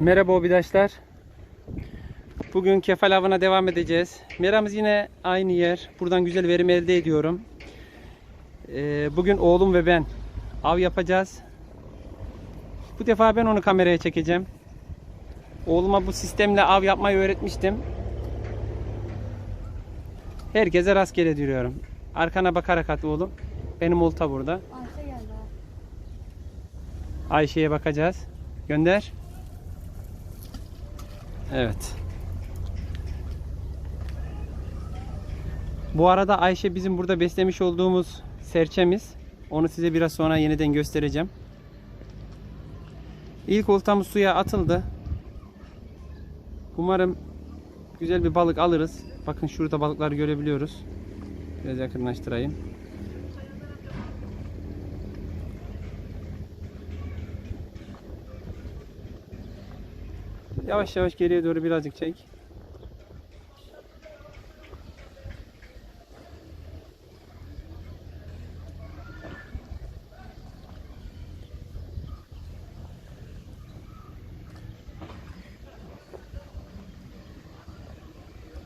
Merhaba obidaşlar. Bugün kefal avına devam edeceğiz. Meramız yine aynı yer. Buradan güzel verim elde ediyorum. Ee, bugün oğlum ve ben av yapacağız. Bu defa ben onu kameraya çekeceğim. Oğluma bu sistemle av yapmayı öğretmiştim. Herkese rastgele diyorum. Arkana bakarak at oğlum. Benim olta burada. Ayşe geldi. Ayşe'ye bakacağız. Gönder. Evet. Bu arada Ayşe bizim burada beslemiş olduğumuz serçemiz. Onu size biraz sonra yeniden göstereceğim. İlk oltamız suya atıldı. Umarım güzel bir balık alırız. Bakın şurada balıkları görebiliyoruz. Biraz yakınlaştırayım. Yavaş yavaş geriye doğru birazcık çek.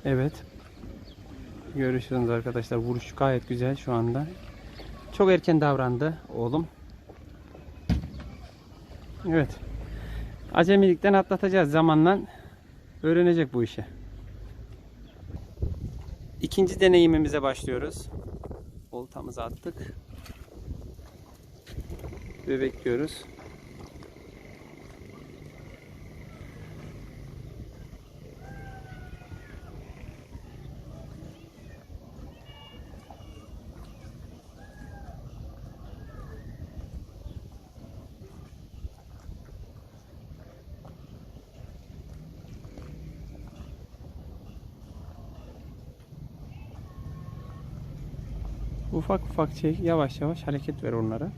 Evet. Görüşürüz arkadaşlar. Vuruş gayet güzel şu anda. Çok erken davrandı oğlum. Evet. Acemilikten atlatacağız zamanla. Öğrenecek bu işi. İkinci deneyimimize başlıyoruz. Oltamızı attık. Ve bekliyoruz. Ufak ufak çek, yavaş yavaş hareket ver onlara.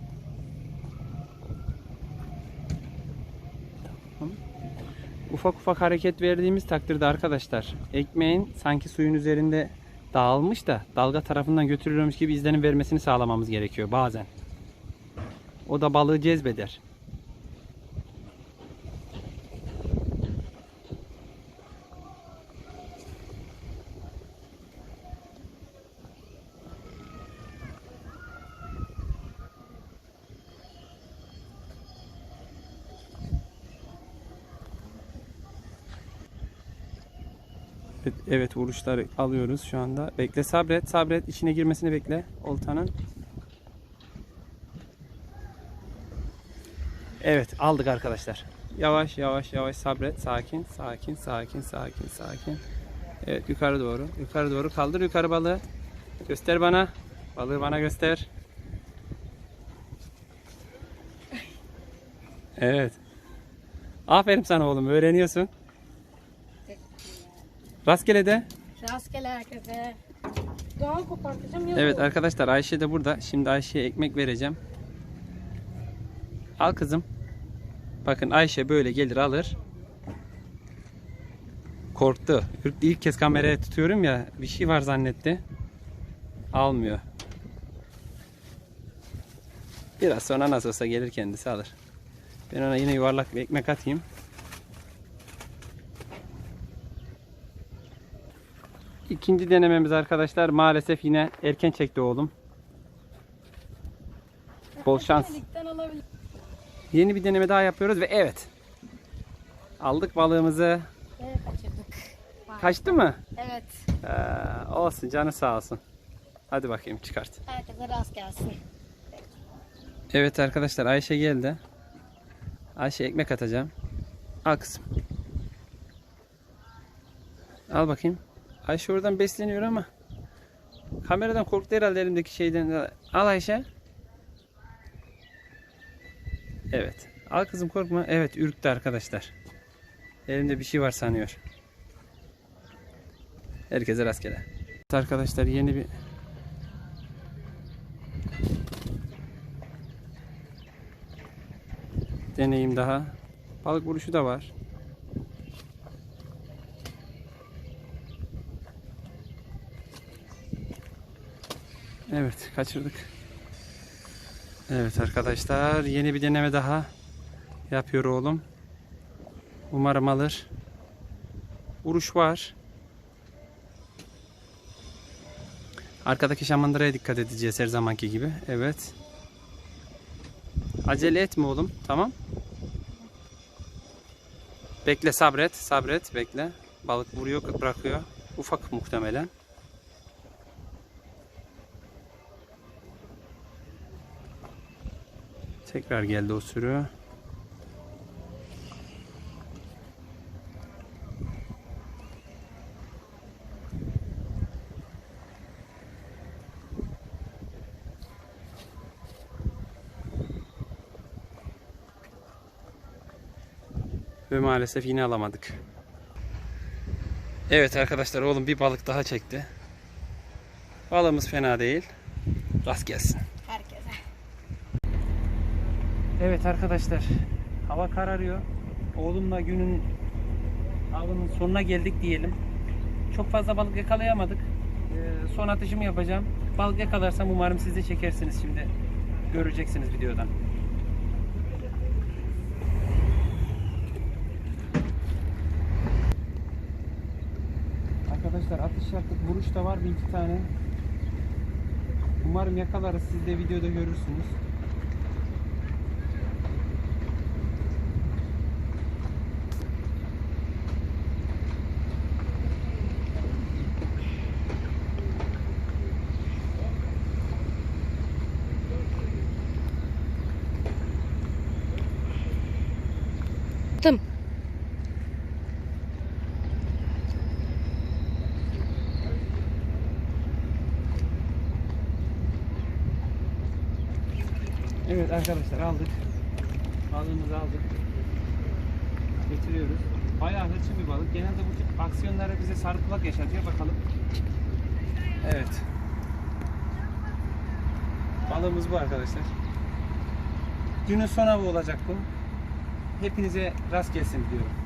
Ufak ufak hareket verdiğimiz takdirde arkadaşlar ekmeğin sanki suyun üzerinde dağılmış da dalga tarafından götürülüyormuş gibi izlenim vermesini sağlamamız gerekiyor bazen. O da balığı cezbeder. Evet, vuruşları alıyoruz şu anda. Bekle sabret sabret içine girmesini bekle oltanın. Evet aldık arkadaşlar. Yavaş yavaş yavaş sabret sakin sakin sakin sakin sakin. Evet yukarı doğru yukarı doğru kaldır yukarı balığı. Göster bana. Balığı bana göster. Evet. Aferin sana oğlum öğreniyorsun. Rastgele de. Rastgele herkese. Doğan kopartacağım ya. Evet arkadaşlar Ayşe de burada. Şimdi Ayşe'ye ekmek vereceğim. Al kızım. Bakın Ayşe böyle gelir alır. Korktu. İlk- İlk kez kameraya tutuyorum ya bir şey var zannetti. Almıyor. Biraz sonra nasıl olsa gelir kendisi alır. Ben ona yine yuvarlak bir ekmek atayım. İkinci denememiz arkadaşlar maalesef yine erken çekti oğlum. Bol şans. Yeni bir deneme daha yapıyoruz ve evet. Aldık balığımızı. Kaçırdık. Kaçtı mı? Evet. Ee, olsun canı sağ olsun. Hadi bakayım çıkart. Herkese rast gelsin. Evet arkadaşlar Ayşe geldi. Ayşe ekmek atacağım. Al kızım. Al bakayım. Ayşe oradan besleniyor ama kameradan korktu herhalde elimdeki şeyden. Al Ayşe. Evet. Al kızım korkma. Evet ürktü arkadaşlar. Elimde bir şey var sanıyor. Herkese rastgele. Arkadaşlar yeni bir deneyim daha. Balık vuruşu da var. Evet kaçırdık. Evet arkadaşlar yeni bir deneme daha yapıyor oğlum. Umarım alır. Vuruş var. Arkadaki şamandıraya dikkat edeceğiz her zamanki gibi. Evet. Acele etme oğlum. Tamam. Bekle sabret. Sabret. Bekle. Balık vuruyor bırakıyor. Ufak muhtemelen. Tekrar geldi o sürü. Ve maalesef yine alamadık. Evet arkadaşlar oğlum bir balık daha çekti. Balığımız fena değil. Rast gelsin. Herkese. Evet arkadaşlar hava kararıyor. Oğlumla günün avının sonuna geldik diyelim. Çok fazla balık yakalayamadık. Ee, son atışımı yapacağım. Balık yakalarsam umarım siz de çekersiniz şimdi. Göreceksiniz videodan. Arkadaşlar atış yaptık. Vuruş da var bir iki tane. Umarım yakalarız. Siz de videoda görürsünüz. Evet arkadaşlar aldık. Balığımızı aldık. Getiriyoruz. Bayağı hırçın bir balık. Genelde bu tip aksiyonlara bize sarı kulak yaşatıyor. Bakalım. Evet. Balığımız bu arkadaşlar. Günün son avı olacak bu. Hepinize rast gelsin diyorum.